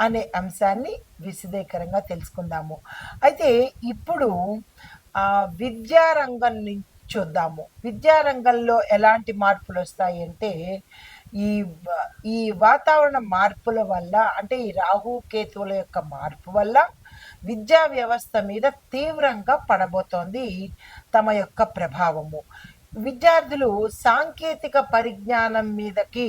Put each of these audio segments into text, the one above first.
అనే అంశాన్ని విశదీకరంగా తెలుసుకుందాము. అయితే ఇప్పుడు విద్యారంగం నుంచి చూద్దాము. విద్యారంగంలో ఎలాంటి మార్పులు వస్తాయి అంటే ఈ ఈ వాతావరణ మార్పుల వల్ల అంటే ఈ రాహు కేతువుల యొక్క మార్పు వల్ల విద్యా వ్యవస్థ మీద తీవ్రంగా పడబోతోంది తమ యొక్క ప్రభావము. విద్యార్థులు సాంకేతిక పరిజ్ఞానం మీదకి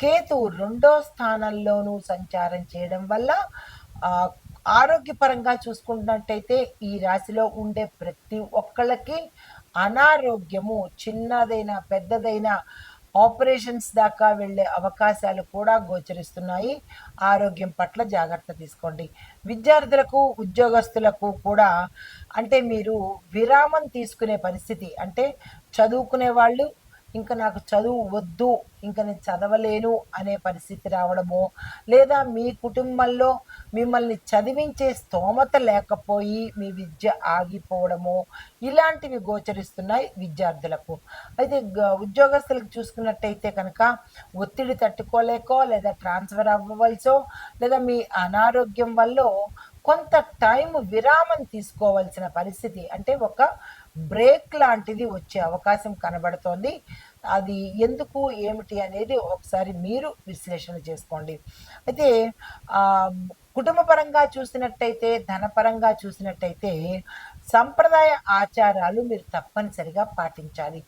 కేతు రెండో స్థానంలోనూ సంచారం చేయడం వల్ల ఆరోగ్యపరంగా చూసుకున్నట్టయితే ఈ రాశిలో ఉండే ప్రతి ఒక్కళ్ళకి అనారోగ్యము చిన్నదైన పెద్దదైన ఆపరేషన్స్ దాకా వెళ్ళే అవకాశాలు కూడా గోచరిస్తున్నాయి. ఆరోగ్యం పట్ల జాగ్రత్త తీసుకోండి. విద్యార్థులకు ఉద్యోగస్తులకు కూడా అంటే మీరు విరామం తీసుకునే పరిస్థితి అంటే చదువుకునే వాళ్ళు ఇంకా నాకు చదువు వద్దు ఇంకా నేను చదవలేను అనే పరిస్థితి రావడము లేదా మీ కుటుంబంలో మిమ్మల్ని చదివించే స్తోమత లేకపోయి మీ విద్య ఆగిపోవడము ఇలాంటివి గోచరిస్తున్నాయి విద్యార్థులకు. అయితే గ- ఉద్యోగస్తులకు చూసుకున్నట్టయితే కనుక ఒత్తిడి తట్టుకోలేకో లేదా ట్రాన్స్ఫర్ అవ్వవలసో లేదా మీ అనారోగ్యం వల్ల కొంత టైం విరామం తీసుకోవాల్సిన పరిస్థితి అంటే ఒక బ్రేక్ లాంటిది వచ్చే అవకాశం కనబడుతోంది. అది ఎందుకు ఏమిటి అనేది ఒకసారి మీరు విశ్లేషణ చేసుకోండి. అయితే కుటుంబపరంగా చూసినట్టయితే ధనపరంగా చూసినట్టయితే సంప్రదాయ ఆచారాలు మీరు తప్పనిసరిగా పాటించాలి.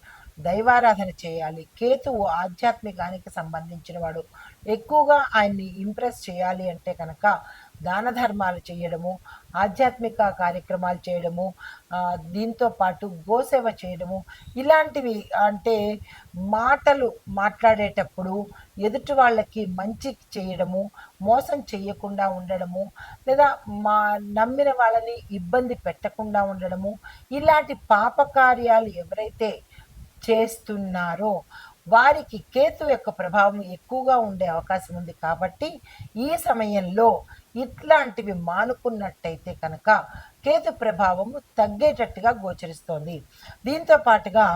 దైవారాధన చేయాలి. కేతువు ఆధ్యాత్మికానికి సంబంధించిన వాడు ఎక్కువగా ఆయన్ని ఇంప్రెస్ చేయాలి అంటే కనుక దాన ధర్మాలు చేయడము ఆధ్యాత్మిక కార్యక్రమాలు చేయడము దీంతో పాటు గోసేవ చేయడము ఇలాంటివి అంటే మాటలు మాట్లాడేటప్పుడు ఎదుటి వాళ్ళకి మంచి చేయడము మోసం చేయకుండా ఉండడము లేదా మా నమ్మిన వాళ్ళని ఇబ్బంది పెట్టకుండా ఉండడము ఇలాంటి పాపకార్యాలు ఎవరైతే చేస్తున్నారో వారికి కేతు యొక్క ప్రభావం ఎక్కువగా ఉండే అవకాశం ఉంది కాబట్టి ఈ సమయంలో ఇట్లాంటివి మానుకున్నట్టయితే కనుక కేతు ప్రభావం తగ్గేటట్టుగా గోచరిస్తోంది. దీంతో పాటుగా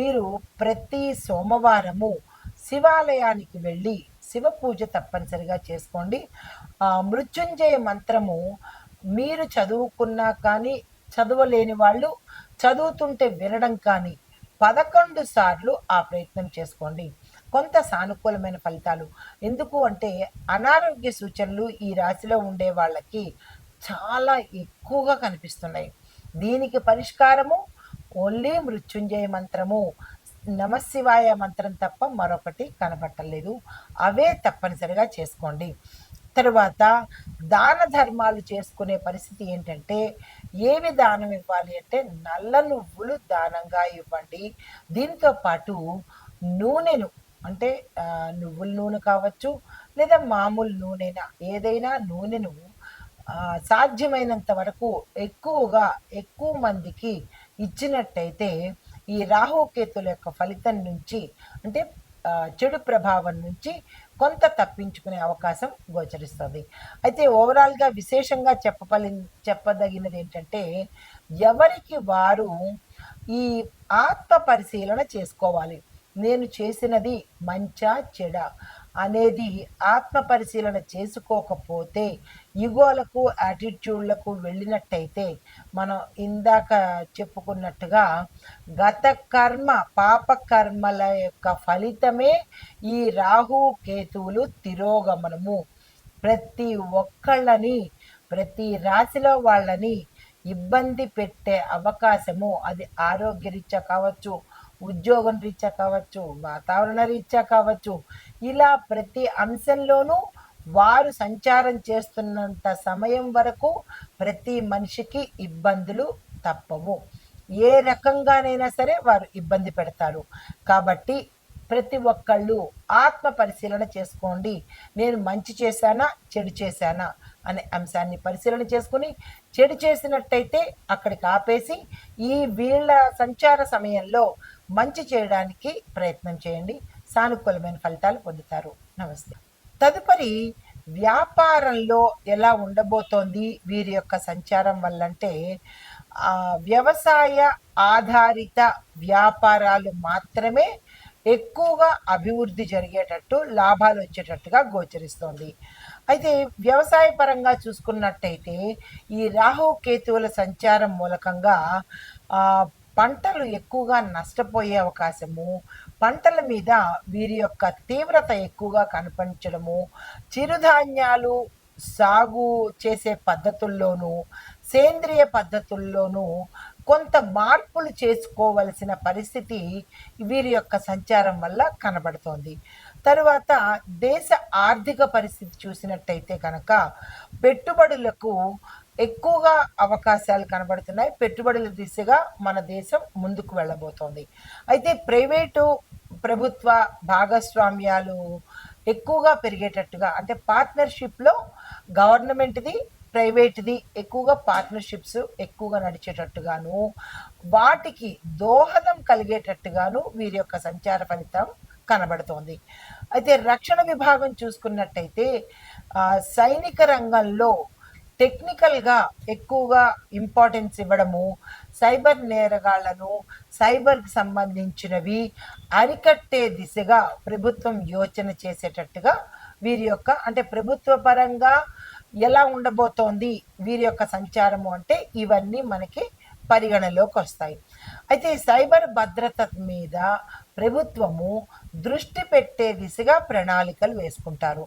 మీరు ప్రతి సోమవారము శివాలయానికి వెళ్ళి శివ పూజ తప్పనిసరిగా చేసుకోండి. మృత్యుంజయ మంత్రము మీరు చదువుకున్నా కానీ చదవలేని వాళ్ళు చదువుతుంటే వినడం కానీ పదకొండు సార్లు ఆ ప్రయత్నం చేసుకోండి. కొంత సానుకూలమైన ఫలితాలు. ఎందుకు అంటే అనారోగ్య సూచనలు ఈ రాశిలో ఉండే వాళ్ళకి చాలా ఎక్కువగా కనిపిస్తున్నాయి. దీనికి పరిష్కారము ఓన్లీ మృత్యుంజయ మంత్రము. నమశివాయ మంత్రం తప్ప మరొకటి కనబట్టలేదు అవే తప్పనిసరిగా చేసుకోండి. తర్వాత దాన ధర్మాలు చేసుకునే పరిస్థితి ఏంటంటే ఏవి దానం ఇవ్వాలి అంటే నల్ల నువ్వులు దానంగా ఇవ్వండి. దీంతో పాటు నూనెను అంటే నువ్వుల నూనె కావచ్చు లేదా మామూలు నూనెనా ఏదైనా నూనెను సాధ్యమైనంత వరకు ఎక్కువగా ఎక్కువ మందికి ఇచ్చినట్టయితే ఈ రాహుకేతుల యొక్క ఫలితం నుంచి అంటే చెడు ప్రభావం నుంచి కొంత తప్పించుకునే అవకాశం గోచరిస్తుంది. అయితే ఓవరాల్గా విశేషంగా చెప్పపలి చెప్పదగినది ఏంటంటే ఎవరికి వారు ఈ ఆత్మ పరిశీలన చేసుకోవాలి. నేను చేసినది మంచా చెడ? అనేది ఆత్మ పరిశీలన చేసుకోకపోతే యుగోలకు యాటిట్యూడ్లకు వెళ్ళినట్టయితే మనం ఇందాక చెప్పుకున్నట్టుగా గత కర్మ పాప కర్మల యొక్క ఫలితమే ఈ రాహు కేతువులు తిరోగమనము. ప్రతి ఒక్కళ్ళని ప్రతి రాశిలో వాళ్ళని ఇబ్బంది పెట్టే అవకాశము అది ఆరోగ్యరీత్యా కావచ్చు ఉద్యోగం రీత్యా కావచ్చు వాతావరణ రీత్యా కావచ్చు ఇలా ప్రతి అంశంలోనూ వారు సంచారం చేస్తున్నంత సమయం వరకు ప్రతి మనిషికి ఇబ్బందులు తప్పవు. ఏ రకంగానైనా సరే వారు ఇబ్బంది పెడతారు. కాబట్టి ప్రతి ఒక్కళ్ళు ఆత్మ పరిశీలన చేసుకోండి. నేను మంచి చేశానా చెడు చేశానా? అనే అంశాన్ని పరిశీలన చేసుకుని చెడు చేసినట్టయితే అక్కడికి ఆపేసి ఈ వీళ్ళ సంచార సమయంలో మంచి చేయడానికి ప్రయత్నం చేయండి. సానుకూలమైన ఫలితాలు పొందుతారు. నమస్తే. తదుపరి వ్యాపారంలో ఎలా ఉండబోతోంది వీరి యొక్క సంచారం వల్లంటే అంటే వ్యవసాయ ఆధారిత వ్యాపారాలు మాత్రమే ఎక్కువగా అభివృద్ధి జరిగేటట్టు లాభాలు వచ్చేటట్టుగా గోచరిస్తోంది. అయితే వ్యవసాయ పరంగా చూసుకున్నట్టయితే ఈ రాహు కేతువుల సంచారం మూలకంగా పంటలు ఎక్కువగా నష్టపోయే అవకాశము పంటల మీద వీరి యొక్క తీవ్రత ఎక్కువగా కనిపించడము చిరుధాన్యాలు సాగు చేసే పద్ధతుల్లోనూ సేంద్రియ పద్ధతుల్లోనూ కొంత మార్పులు చేసుకోవలసిన పరిస్థితి వీరి యొక్క సంచారం వల్ల కనబడుతోంది. తరువాత దేశ ఆర్థిక పరిస్థితి చూసినట్టయితే కనుక పెట్టుబడులకు ఎక్కువగా అవకాశాలు కనబడుతున్నాయి. పెట్టుబడుల దిశగా మన దేశం ముందుకు వెళ్ళబోతోంది. అయితే ప్రైవేటు ప్రభుత్వ భాగస్వామ్యాలు ఎక్కువగా పెరిగేటట్టుగా అంటే పార్ట్నర్షిప్లో గవర్నమెంట్ది ప్రైవేట్ది ఎక్కువగా పార్ట్నర్షిప్స్ ఎక్కువగా నడిచేటట్టుగాను వాటికి దోహదం కలిగేటట్టుగాను వీరి యొక్క సంచార ఫలితం కనబడుతోంది. అయితే రక్షణ విభాగం చూసుకున్నట్టయితే సైనిక రంగంలో టెక్నికల్గా ఎక్కువగా ఇంపార్టెన్స్ ఇవ్వడము సైబర్ నేరగాళ్ళను సైబర్కి సంబంధించినవి అరికట్టే దిశగా ప్రభుత్వం యోచన చేసేటట్టుగా వీరి యొక్క అంటే ప్రభుత్వ పరంగా ఎలా ఉండబోతోంది వీరి యొక్క సంచారము అంటే ఇవన్నీ మనకి పరిగణలోకి వస్తాయి. అయితే సైబర్ భద్రత మీద ప్రభుత్వము దృష్టి పెట్టే దిశగా ప్రణాళికలు వేసుకుంటారు.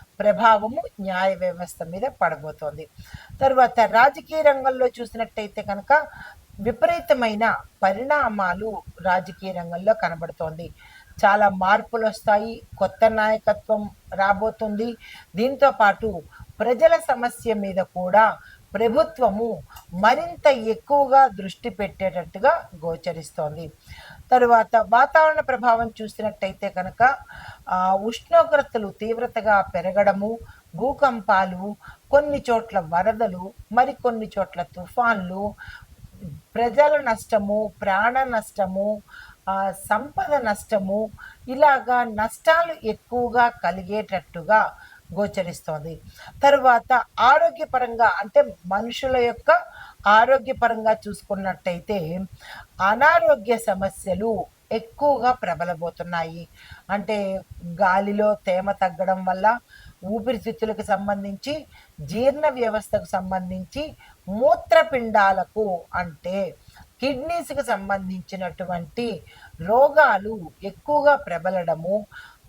ప్రభావము న్యాయ వ్యవస్థ మీద పడబోతోంది. తర్వాత రాజకీయ రంగంలో చూసినట్టయితే కనుక విపరీతమైన పరిణామాలు రాజకీయ రంగంలో కనబడుతోంది. చాలా మార్పులు వస్తాయి కొత్త నాయకత్వం రాబోతుంది. దీంతో పాటు ప్రజల సమస్య మీద కూడా ప్రభుత్వము మరింత ఎక్కువగా దృష్టి పెట్టేటట్టుగా గోచరిస్తోంది. తరువాత వాతావరణ ప్రభావం చూసినట్టయితే కనుక ఉష్ణోగ్రతలు తీవ్రతగా పెరగడము భూకంపాలు కొన్ని చోట్ల వరదలు మరికొన్ని చోట్ల తుఫాన్లు ప్రజల నష్టము ప్రాణ నష్టము సంపద నష్టము ఇలాగా నష్టాలు ఎక్కువగా కలిగేటట్టుగా గోచరిస్తోంది. తరువాత ఆరోగ్యపరంగా అంటే మనుషుల యొక్క ఆరోగ్యపరంగా చూసుకున్నట్టయితే అనారోగ్య సమస్యలు ఎక్కువగా ప్రబలబోతున్నాయి. అంటే గాలిలో తేమ తగ్గడం వల్ల ఊపిరితిత్తులకు సంబంధించి జీర్ణ వ్యవస్థకు సంబంధించి మూత్రపిండాలకు అంటే కిడ్నీస్కి సంబంధించినటువంటి రోగాలు ఎక్కువగా ప్రబలడము